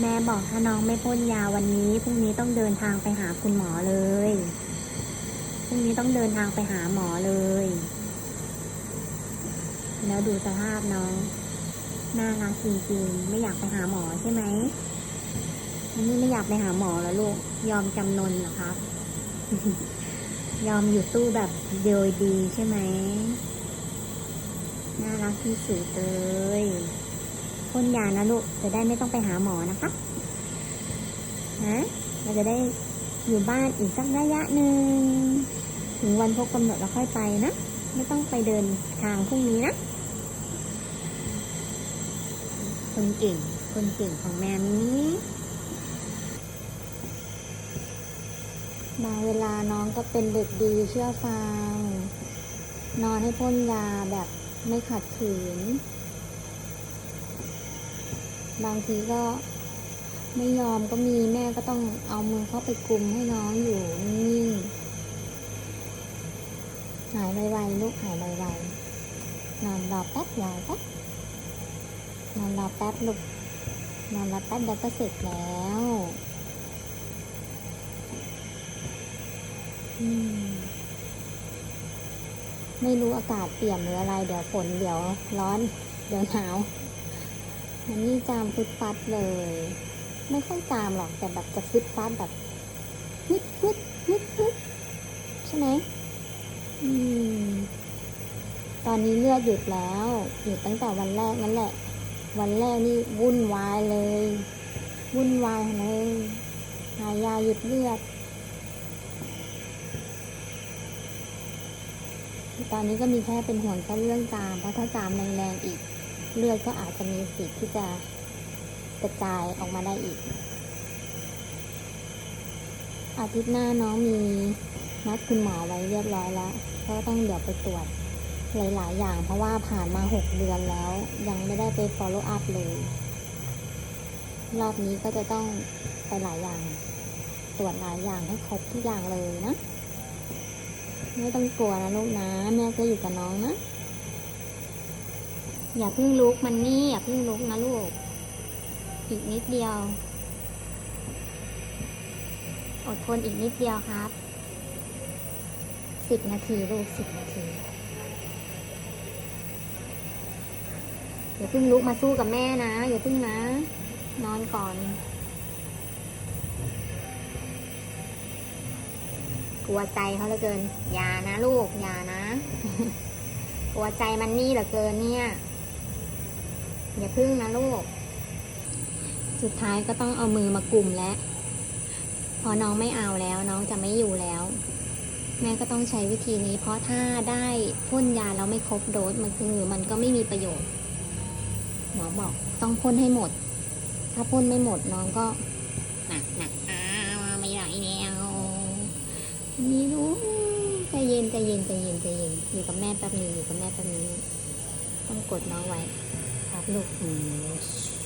แม่บอกถ้าน้องไม่พ่นยาวันนี้พรุ่งนี้ต้องเดินทางไปหาคุณหมอเลยพรุ่งนี้ต้องเดินทางไปหาหมอเลย แล้วดูสภาพน้องน่ารักจริงๆ ไม่อยากไปหาหมอใช่ไหมนนี้ไม่อยากไปหาหมอแล้วลูก ยอมจำนนเหรอครับ ยอมอยู่ตู้แบบโดยดีใช่ไหมน่ารักที่สุดเลย พ่นยานะลูก จะได้ไม่ต้องไปหาหมอนะคะฮะเราจะได้อยู่บ้านอีกสักระยะหนึ่งถึงวันพบกำหนดเราค่อยไปนะ ไม่ต้องไปเดินทางพรุ่งนี้นะ คนเก่ง คนเก่งของแมมนี้บาเวลาน้องก็เป็นเด็กดีเชื่อฟัง นอนให้พ่นยาแบบไม่ขัดขืน บางทีก็ไม่ยอมก็มีแม่ก็ต้องเอามือเข้าไปกลุมให้น้องอยู่นิ่งหายไวๆลูกหายไวๆนอนรอแป๊บรอแป๊บนอนรอแป๊บลูกนอนรอแป๊บเดี๋ยวก็เสร็จแล้วไม่รู้อากาศเปลี่ยนหรืออะไร เดี๋ยวฝนเดี๋ยวร้อน เดี๋ยวหนาว มันนี่จามฟุดฟัดเลย ไม่ค่อยจามหรอกแต่แบบจะฟุดฟัดแบบฮึดฮึดฮึดฮึดใช่ไหมอืม ตอนนี้เลือดหยุดแล้วหยุดตั้งแต่วันแรกนั่นแหละ วันแรกนี่วุ่นวายเลย วุ่นวายเลยหายาหยุดเลือด ตอนนี้ก็มีแค่เป็นห่วงแค่เรื่องจามเพราะถ้าจามแรงๆอีก เลือดก็อาจจะมีสิทธิ์ที่จะกระจายออกมาได้อีก อาทิตย์หน้าน้องมีนัดคุณหมอไว้เรียบร้อยแล้วก็ต้องเดี๋ยวไปตรวจหลาย ๆ อย่างเพราะว่าผ่านมาหกเดือนแล้ว ยังไม่ได้ไป follow up เลย รอบนี้ก็จะต้องไปหลายอย่าง ตรวจหลายอย่างให้ครบทุกอย่างเลยนะ ไม่ต้องกลัวนะลูกนะ แม่ก็อยู่กับน้องนะ อย่าเพิ่งลุกมันนี่อย่าเพิ่งลุกนะลูก อีกนิดเดียว อดทนอีกนิดเดียวครับ สิบนาทีลูกสิบนาทีอย่าเพิ่งลุกมาสู้กับแม่นะ อย่าเพิ่งนะ นอนก่อน กลัวใจเขาเหลือเกิน อย่านะลูก อย่านะ กลัวใจมันนี่เหลือเกินเนี่ย อย่าพึ่งนะลูก สุดท้ายก็ต้องเอามือมากลุ่มแล้ว พอน้องไม่เอาแล้วน้องจะไม่อยู่แล้ว แม่ก็ต้องใช้วิธีนี้ เพราะถ้าได้พ่นยาแล้วไม่ครบโดสมันคือมันก็ไม่มีประโยชน์หมอบอกต้องพ่นให้หมด ถ้าพ่นไม่หมดน้องก็หนักหนักอ้าวไม่ไหวแล้วนี่รู้ใจเย็นใจเย็นใจเย็นใจเย็นอยู่กับแม่แป๊บนึงอยู่กับแม่แป๊บนึงต้องกดน้องไว้ 6分よし